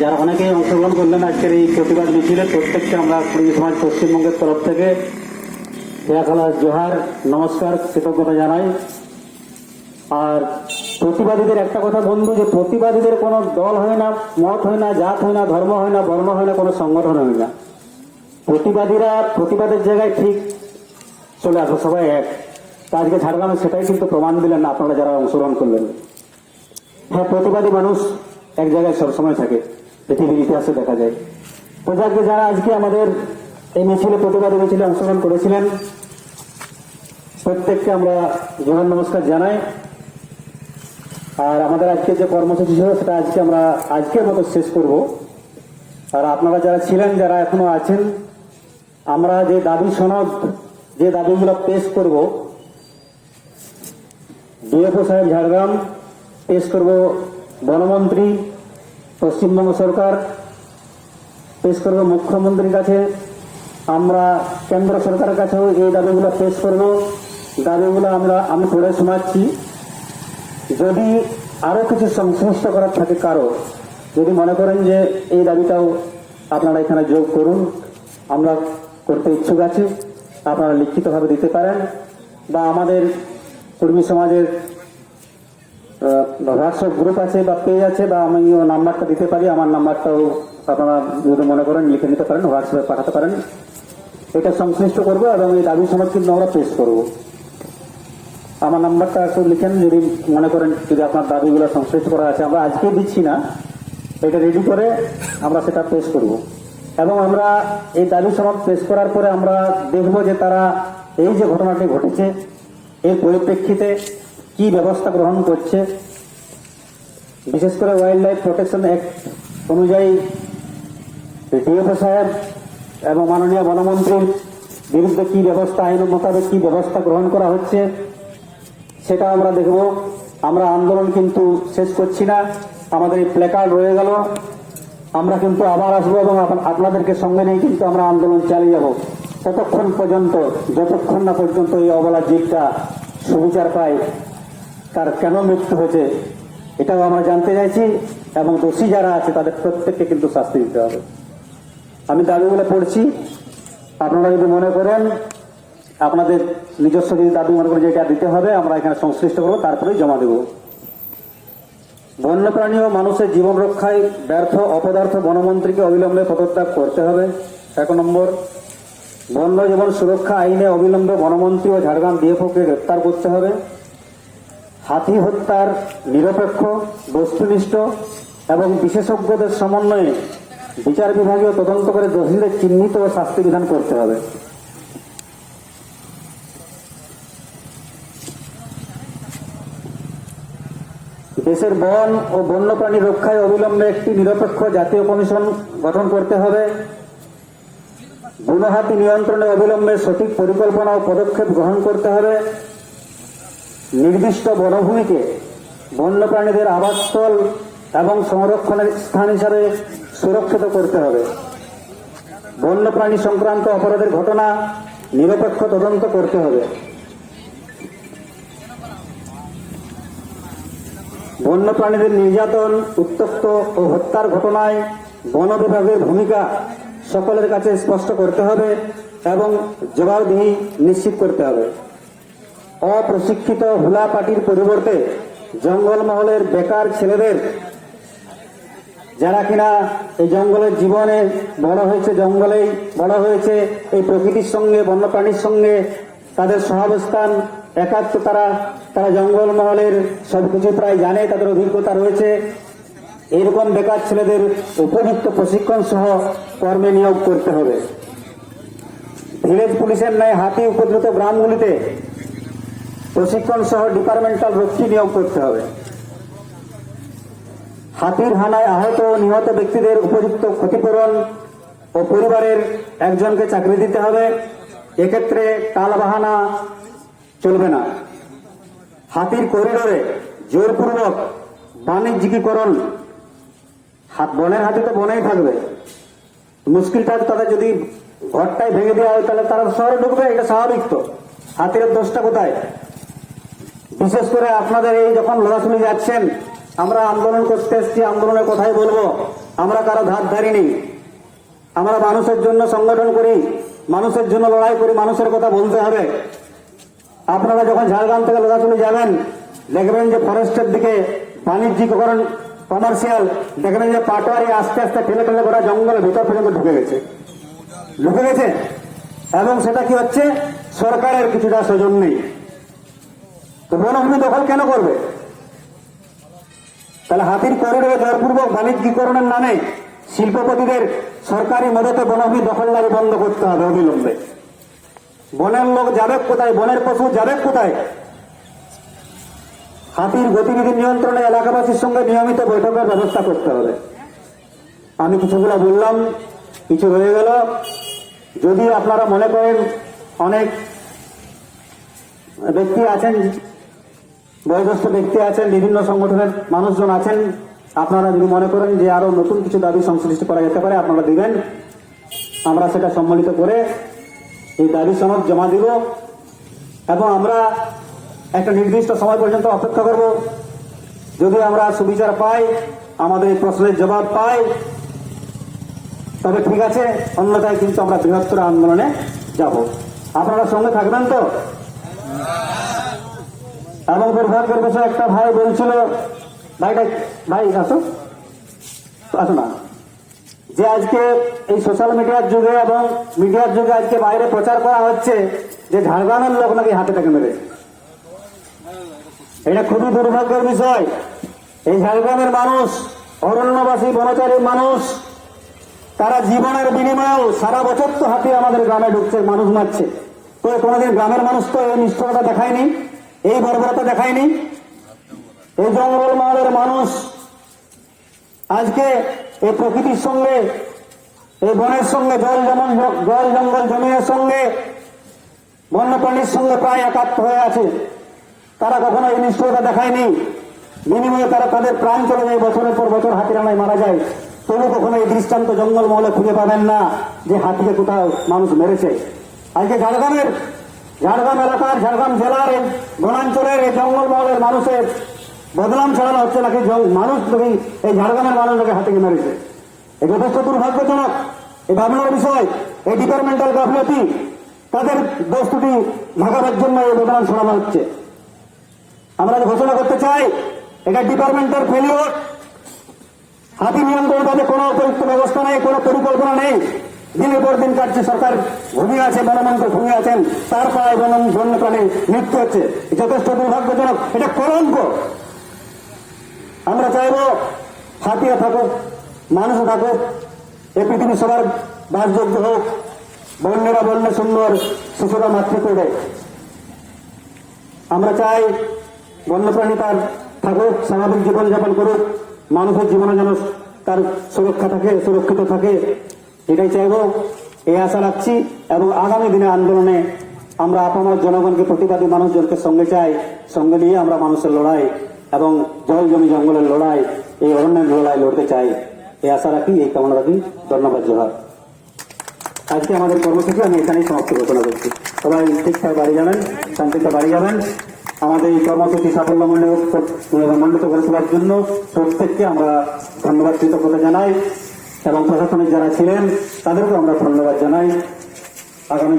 যারা অনেকেই অংশগ্রহণ করলেন আজকের এই প্রতিবাদ মিছিলে, প্রত্যেককে আমরা কুড়ি সমাজ পশ্চিমবঙ্গের তরফ থেকে খেয়াখালা জোহার, নমস্কার, কৃতজ্ঞতা জানাই। আর প্রতিবাদীদের একটা কথা বন্ধু, যে প্রতিবাদীদের কোনো দল হয় না, মত হয় না, জাত হয় না, ধর্ম হয় না, বর্ণ হয় না, কোনো সংগঠন হয় না। প্রতিবাদীরা প্রতিবাদের জায়গায় ঠিক চলে আসো, সবাই এক। তা আজকে ঝাড়গ্রামে সেটাই কিন্তু প্রমাণ দিলেন না, আপনারা যারা অংশগ্রহণ করলেন। হ্যাঁ প্রতিবাদী মানুষ এক জায়গায় সবসময় থাকে। পৃথিবীর ইতিহাসে দেখা যায়। তো যারা আজকে আমাদের এই মিছিলে প্রতিবাদী মিছিলে অংশগ্রহণ করেছিলেন, প্রত্যেককে আমরা জোহার নমস্কার জানাই। আর আমাদের আজকে যে কর্মসূচি ছিল, সেটা আজকে আমরা আজকের মতো শেষ করব। আর আপনারা যারা ছিলেন, যারা এখনও আছেন, আমরা যে দাবি সনদ, যে দাবিগুলো পেশ করব, ডিএফও সাহেব ঝাড়গ্রাম, পেশ করব বনমন্ত্রী পশ্চিমবঙ্গ সরকার পেশ করব মুখ্যমন্ত্রীর কাছে। আমরা কেন্দ্র সরকারের কাছেও এই দাবিগুলো পেশ করব। দাবিগুলো আমরা, আমি পড়ে শোনাচ্ছি। যদি আরও কিছু সংশ্লিষ্ট করার থাকে কারও, যদি মনে করেন যে এই দাবিটাও আপনারা এখানে যোগ করুন, আমরা করতে ইচ্ছুক আছি, আপনারা লিখিতভাবে দিতে পারেন, বা আমাদের কর্মী সমাজের হোয়াটসঅ্যাপ গ্রুপ আছে বা পেজ আছে বা আমি নাম্বারটা দিতে পারি, আমার নাম্বারটাও আপনারা যদি মনে করেন লিখে নিতে পারেন হোয়াটসঅ্যাপে পাঠাতে পারেন। এটা সংশ্লিষ্ট করব এবং এই দাবি সমাজ কিন্তু আমরা পেশ করব। আমার নাম্বারটা একটু লিখেন, যদি মনে করেন যদি আপনার দাবিগুলো সংশ্লিষ্ট করা আছে, আমরা আজকে দিচ্ছি না। এটা রেডি করে আমরা সেটা পেশ করব। এবং আমরা এই দাবি সমাজ পেশ করার পরে আমরা দেখব যে তারা এই যে ঘটনাটি ঘটেছে, এর পরিপ্রেক্ষিতে কি ব্যবস্থা গ্রহণ করছে? বিশেষ করে ওয়াইল্ড লাইফ প্রোটেকশন অ্যাক্ট অনুযায়ী ডিএফও সাহেব এবং মাননীয় বনমন্ত্রীর বিরুদ্ধে কি ব্যবস্থা, আইন মোতাবেক কি ব্যবস্থা গ্রহণ করা হচ্ছে, সেটা আমরা দেখব। আমরা আন্দোলন কিন্তু শেষ করছি না, আমাদের এই প্লেকার্ড রয়ে গেল। আমরা কিন্তু আবার আসব এবং আপ- আপনাদেরকে সঙ্গে নিয়ে কিন্তু আমরা আন্দোলন চালিয়ে যাব। ততক্ষণ পর্যন্ত, যতক্ষণ না পর্যন্ত এই অবলা জীবটা সুবিচার পায় তার কেন মৃত্যু হয়েছে, এটাও আমরা জানতে চাইছি, এবং দোষী যারা আছে তাদের প্রত্যেককে কিন্তু শাস্তি দিতে হবে। আমি দাবিগুলো পড়ছি, আপনারা যদি মনে করেন, আপনাদের নিজস্ব যদি দাবি মনে করেন যে এটা দিতে হবে, আমরা এখানে সংশ্লিষ্ট করব, তারপরেই জমা দেব। বন্যপ্রাণী ও মানুষের জীবন রক্ষায় ব্যর্থ, অপদার্থ বনমন্ত্রীকে অবিলম্বে পদত্যাগ করতে হবে। এক নম্বর, বন্য জীবন সুরক্ষা আইনে অবিলম্বে বনমন্ত্রী ও ঝাড়গ্রাম ডিএফওকে গ্রেপ্তার করতে হবে। হাতি হত্যার নিরপেক্ষ, বস্তুনিষ্ঠ এবং বিশেষজ্ঞদের সমন্বয়ে বিচার বিভাগীয় তদন্ত করে দোষীদের চিহ্নিত ও শাস্তি বিধান করতে হবে। দেশের বন ও বন্যপ্রাণী রক্ষায় অবিলম্বে একটি নিরপেক্ষ জাতীয় কমিশন গঠন করতে হবে। বুনোহাতি নিয়ন্ত্রণে অবিলম্বে সঠিক পরিকল্পনা ও পদক্ষেপ গ্রহণ করতে হবে। নির্দিষ্ট বনভূমিকে বন্যপ্রাণীদের আবাসস্থল এবং সংরক্ষণের স্থান হিসাবে সুরক্ষিত করতে হবে। বন্যপ্রাণী সংক্রান্ত অপরাধের ঘটনা নিরপেক্ষ তদন্ত করতে হবে। বন্যপ্রাণীদের নির্যাতন উত্তক্ত ও হত্যার ঘটনায় বন বিভাগের ভূমিকা সকলের কাছে স্পষ্ট করতে হবে এবং জবাবদিহি নিশ্চিত করতে হবে। অপ্রশিক্ষিত হুলা পার্টির পরিবর্তে জঙ্গলমহলের বেকার ছেলেদের, যারা কিনা এই জঙ্গলের জীবনে বড় হয়েছে, জঙ্গলেই বড় হয়েছে, এই প্রকৃতির সঙ্গে, বন্যপ্রাণীর সঙ্গে তাদের সহাবস্থান একাত্ম তারা তারা জঙ্গলমহলের সবকিছু প্রায় জানে, তাদের অভিজ্ঞতা রয়েছে। এরকম বেকার ছেলেদের উপযুক্ত প্রশিক্ষণ সহ কর্মে নিয়োগ করতে হবে। ভিলেজ পুলিশের ন্যায় হাতি উপদ্রুত গ্রামগুলিতে প্রশিক্ষণ সহ ডিপার্টমেন্টাল রক্ষী নিয়োগ করতে হবে। হাতির হানায় আহত ও নিহত ব্যক্তিদের উপযুক্ত ক্ষতিপূরণ ও পরিবারের একজনকে চাকরি দিতে হবে। এক্ষেত্রে টালবাহানা চলবে না। হাতির করিডোরে জোরপূর্বক বাণিজ্যিকীকরণ। হাত বনের হাতি তো বনেই থাকবে। মুশকিলটা তাদের যদি ঘরটাই ভেঙে দেওয়া হয়, তাহলে তারা শহরে ঢুকবে, এটা স্বাভাবিক তো। হাতির দোষটা কোথায়? বিশেষ করে আপনাদের এই যখন লড়াশুনি যাচ্ছেন, আমরা আন্দোলন করতে এসেছি, আন্দোলনের কথাই বলব। আমরা কারও ধার ধারিনি আমরা মানুষের জন্য সংগঠন করি, মানুষের জন্য লড়াই করি, মানুষের কথা বলতে হবে। আপনারা যখন ঝাড়গ্রাম থেকে লোকাচুলি যাবেন, দেখবেন যে ফরেস্টের দিকে বাণিজ্যিকরণ কমার্শিয়াল, দেখবেন যে পাটোয়ারি আস্তে আস্তে ঠেলে ঠেলে গোটা জঙ্গলের ভিতর পর্যন্ত ঢুকে গেছে। ঢুকে গেছে? এবং সেটা কি হচ্ছে? সরকারের কিছুটা সজন নেই। তো বনভূমি দখল কেন করবে? তাহলে হাতির করিডোরে জোরপূর্বক বাণিজ্যিকরণের নামে। শিল্পপতিদের সরকারি মদতে বনভূমি দখলদারি বন্ধ করতে হবে অবিলম্বে। বনের লোক যাবে কোথায়? বনের পশু যাবে কোথায়? হাতির গতিবিধি নিয়ন্ত্রণে এলাকাবাসীর সঙ্গে নিয়মিত বৈঠকের ব্যবস্থা করতে হবে। আমি কিছুগুলো বললাম, কিছু রয়ে গেল। যদি আপনারা মনে করেন অনেক ব্যক্তি আছেন বয়োজ্যেষ্ঠ ব্যক্তি আছেন, বিভিন্ন সংগঠনের মানুষজন আছেন, আপনারা যদি মনে করেন যে আরও নতুন কিছু দাবি সংশ্লিষ্ট করা যেতে পারে, আপনারা দিবেন। আমরা সেটা সম্মিলিত করে এই দাবি সনদ জমা দিব এবং আমরা একটা নির্দিষ্ট সময় পর্যন্ত অপেক্ষা করব। যদি আমরা সুবিচার পাই, আমাদের এই প্রশ্নের জবাব পাই, তবে ঠিক আছে, অন্যথায় কিন্তু আমরা বৃহত্তর আন্দোলনে যাব। আপনারা সঙ্গে থাকবেন তো? এবং দুর্ভাগ্যের বিষয় একটা ভাই বলছিল ভাইটা ভাই, আসো। আসো না। যে আজকে এই সোশ্যাল মিডিয়ার যুগে এবং মিডিয়ার যুগে আজকে বাইরে প্রচার করা হচ্ছে, যে ঝাড়গ্রামের লোক নাকি হাতে টাকে মেরেছে এটা খুবই দুর্ভাগ্যের বিষয়। এই ঝাড়গ্রামের মানুষ, অরণ্যবাসী, বনচারী মানুষ, তারা জীবনের বিনিময়েও সারা বছর তো হাতে আমাদের গ্রামে ঢুকছে, মানুষ মারছে। তো কোনোদিন গ্রামের মানুষ তো এই নিষ্ঠুরতা দেখায়নি। এই বর্বরতা দেখায়নি। এই জঙ্গল মহলের মানুষ আজকে এই প্রকৃতির সঙ্গে, এই বনের সঙ্গে, জল যেমন জল জঙ্গল জমিনের সঙ্গে, বন্যপ্রাণীর সঙ্গে প্রায় একাত্ম হয়ে আছে। তারা কখনো এই নিষ্ঠুরতা দেখায়নি। বিনিময়ে তারা তাদের প্রাণ চলে যায়, বছরের পর বছর হাতির হাতিরানায় মারা যায়। তবু কখনো এই দৃষ্টান্ত জঙ্গল মহলে খুঁজে পাবেন না যে হাতিকে কোথাও মানুষ মেরেছে। আজকে ঝাড়গ্রামের ঝাড়গ্রাম এলাকার ঝাড়গ্রাম জেলার বনাঞ্চলের এই জঙ্গল মহলের মানুষের বদনাম ছড়ানো হচ্ছে নাকি মানুষ নাকি এই ঝাড়গ্রামের মানুষ নাকি হাতিকে মেরেছে। এই যথেষ্ট দুর্ভাগ্যজনক। এই ভাবনার বিষয় এই ডিপার্টমেন্টাল গাফলতি, তাদের বস্তুটি ভাগাবার জন্য এই বদনাম ছড়ানো হচ্ছে। আমরা ঘোষণা করতে চাই, এটা ডিপার্টমেন্টের ফেলিওর হাতি নিয়ন্ত্রণ তাদের কোনো উপযুক্ত ব্যবস্থা নেই, কোনো পরিকল্পনা নেই। দিনের পর দিন কাটছে সরকার ঘুমিয়ে আছে বনমন্ত্রী ঘুমিয়ে আছেন, তার পায়ে বন বন্যপ্রাণী মৃত্যু হচ্ছে। যথেষ্ট দুর্ভাগ্যজনক। এটা কলঙ্ক। আমরা চাইব হাতিয়ে থাকুক, মানুষ থাকুক, এ পৃথিবী সবার বাসযোগ্য হোক, বন্যেরা বন্য সুন্দর শিশুরা মাতৃকুড়ে আমরা চাই বন্যপ্রাণী তার থাকুক, স্বাভাবিক জীবনযাপন করুক, মানুষের জীবনে যেন তার সুরক্ষা থাকে, সুরক্ষিত থাকে। এটাই চাইব, এই আশা রাখছি এবং আগামী দিনে আন্দোলনে আমরা আপনার জনগণকে, প্রতিবাদী মানুষজনকে সঙ্গে চাই, সঙ্গে নিয়ে আমরা মানুষের লড়াই এবং জল জমি জঙ্গলের লড়াই, এই অরণ্যের লড়াই লড়তে চাই। এই আশা রাখি, এই কামনা রাখি। ধন্যবাদ, জোহার। আজকে আমাদের কর্মসূচি, আমি এখানেই সমাপ্ত ঘোষণা করছি। সবাই ঠিকঠাক বাড়ি যাবেন, শান্তিতে বাড়ি যাবেন। আমাদের এই কর্মসূচি সাফল্য সাফল্যমণ্ডিত করে তোলার জন্য প্রত্যেককে আমরা ধন্যবাদ কৃতজ্ঞতা জানাই। এবং প্রশাসনিক যারা ছিলেন তাদেরকেও আমরা ধন্যবাদ জানাই। আগামী